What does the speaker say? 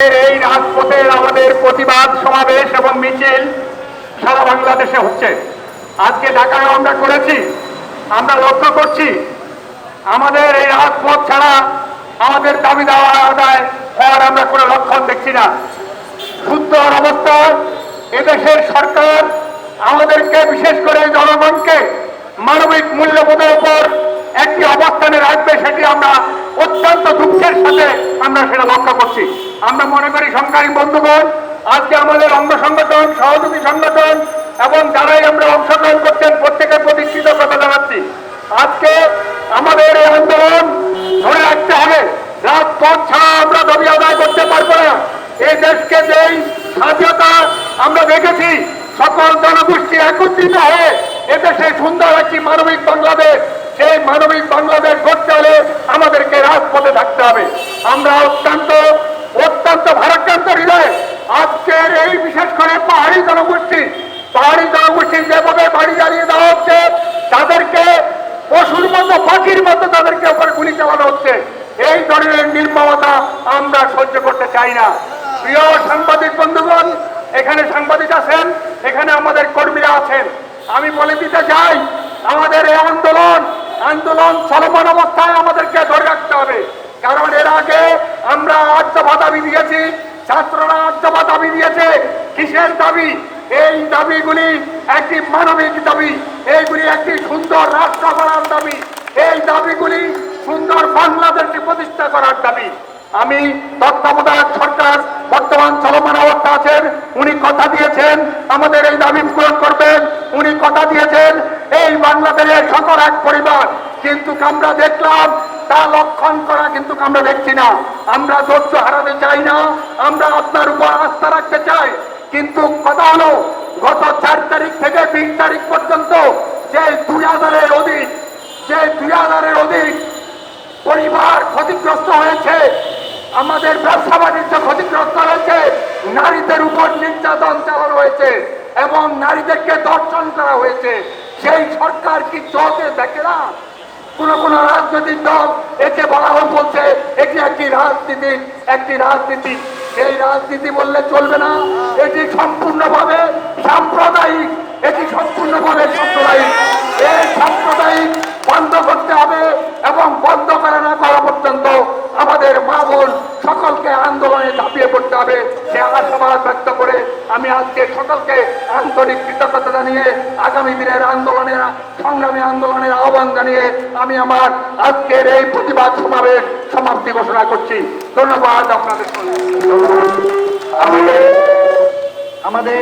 এই রাজপথের আমাদের প্রতিবাদ সমাবেশ এবং মিছিল সারা বাংলাদেশে হচ্ছে। আজকে ঢাকায় আমরা করেছি, আমরা লক্ষ্য করছি আমাদের এই রাজপথ ছাড়া আমাদের দাবি দেওয়া আদায় হওয়ার আমরা কোনো লক্ষণ দেখছি না। শুদ্ধ অবস্থা, এদেশের সরকার আমাদেরকে বিশেষ করে জনগণকে মানবিক মূল্যবোধের উপর একটি অবস্থানে রাখবে, সেটি আমরা অত্যন্ত দুঃখের সাথে আমরা সেটা লক্ষ্য করছি। আমরা মনে করি সংখ্যারী বন্ধুগণ, আজকে আমাদের অঙ্গ সংগঠন, সহযোগী সংগঠন এবং যারাই আমরা অংশগ্রহণ করছেন, প্রত্যেকের প্রতি কৃতজ্ঞতা জানাচ্ছি। আজকে আমাদের এই আন্দোলন ধরে রাখতে হবে। রাজপথ ছাড়া আমরা দাবি আদায় করতে পারব না। এই দেশকে যেই স্বাধীনতা আমরা দেখেছি, সকল জনগোষ্ঠী একত্রিত হয়ে এদেশে সুন্দর একটি মানবিক বাংলাদেশ সেই মানবিক বাংলাদেশ গড়তে হলে আমাদেরকে রাজপথে থাকতে হবে। আমরা অত্যন্ত অত্যন্ত ভারাক্রান্ত হৃদয়ে আজকের এই বিশেষ করে পাহাড়ি জনগোষ্ঠী, পাহাড়ি জনগোষ্ঠীর যেভাবে বাড়ি জ্বালিয়ে দেওয়া হচ্ছে, তাদেরকে পশুর মতো, পাখির মতো তাদেরকে উপরে গুলি চালানো হচ্ছে। এই ধরনের নির্মমতা আমরা সহ্য করতে চাই না। প্রিয় সাংবাদিক বন্ধুগণ, এখানে সাংবাদিক আছেন, এখানে আমাদের কর্মীরা আছেন। আমি বলে দিতে চাই আমাদের এই আন্দোলন আন্দোলন চলমান অবস্থায় আমাদেরকে ধরে রাখতে হবে কারণ এর আগে আমরা আর্যভা দাবি দিয়েছি ছাত্ররা আর্যভা দাবি দিয়েছে। কিসের দাবি? এই দাবিগুলি একটি মানবিক দাবি। এইগুলি একটি সুন্দর রাষ্ট্র করার দাবি। এই দাবিগুলি সুন্দর বাংলাদেশকে প্রতিষ্ঠা করার দাবি। আমি তত্ত্বাবধায়ক সরকার বর্তমান চলমান অবস্থা আছেন উনি কথা দিয়েছেন, আমাদের এই দাবি পূরণ করবেন। উনি কথা দিয়েছেন এই বাংলাদেশের সকল এক পরিবার, কিন্তু আমরা দেখলাম, তা লক্ষণ করা কিন্তু আমরা দেখছি না। আমরা ধৈর্য হারাতে চাই না, আমরা আপনার উপর আস্থা রাখতে চাই। কিন্তু কথা হলো, গত চার তারিখ থেকে বিশ তারিখ পর্যন্ত যে দুই হাজারের অধিক, যে দুই হাজারের অধিক পরিবার ক্ষতিগ্রস্ত হয়েছে, আমাদের ব্যবসা বাণিজ্য ক্ষতিগ্রস্ত হয়েছে, নারীদের উপর নির্যাতন চালানো হয়েছে এবং নারীদেরকে দর্শন করা হয়েছে। সেই সরকার কি চলতে দেখে না? কোন কোন রাজনৈতিক দল একে বলা হয় বলছে, এটি একটি রাজনীতি একটি রাজনীতি। এই রাজনীতি বললে চলবে না। এটি সম্পূর্ণভাবে সাম্প্রদায়িক এটি সম্পূর্ণভাবে সাম্প্রদায়িক এই সাম্প্রদায়িক বন্ধ করতে হবে এবং বন্ধ করা না করা পর্যন্ত আমাদের মা বোন সকলকে আন্দোলনে পড়তে হবে সে আশাবাদ ব্যক্ত করে আমি আজকে সকলকে আন্তরিক কৃতজ্ঞতা জানিয়ে আগামী দিনের আন্দোলনের, সংগ্রামী আন্দোলনের আহ্বান জানিয়ে আমি আমার আজকের এই প্রতিবাদ সমাবেশ সমাপ্তি ঘোষণা করছি। ধন্যবাদ আপনাদের আমাদের